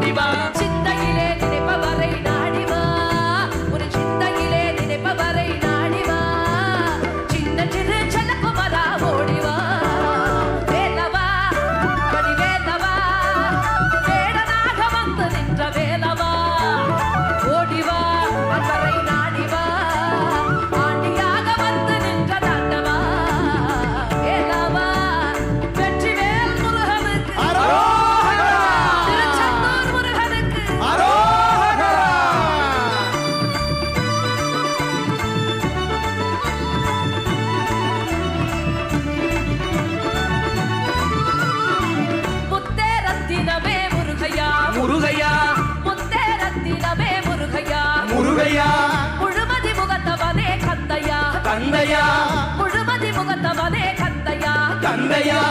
Bodiba. Kandaiah தந்தையா முழுமதி முகத்தவனே கந்தையா தந்தையா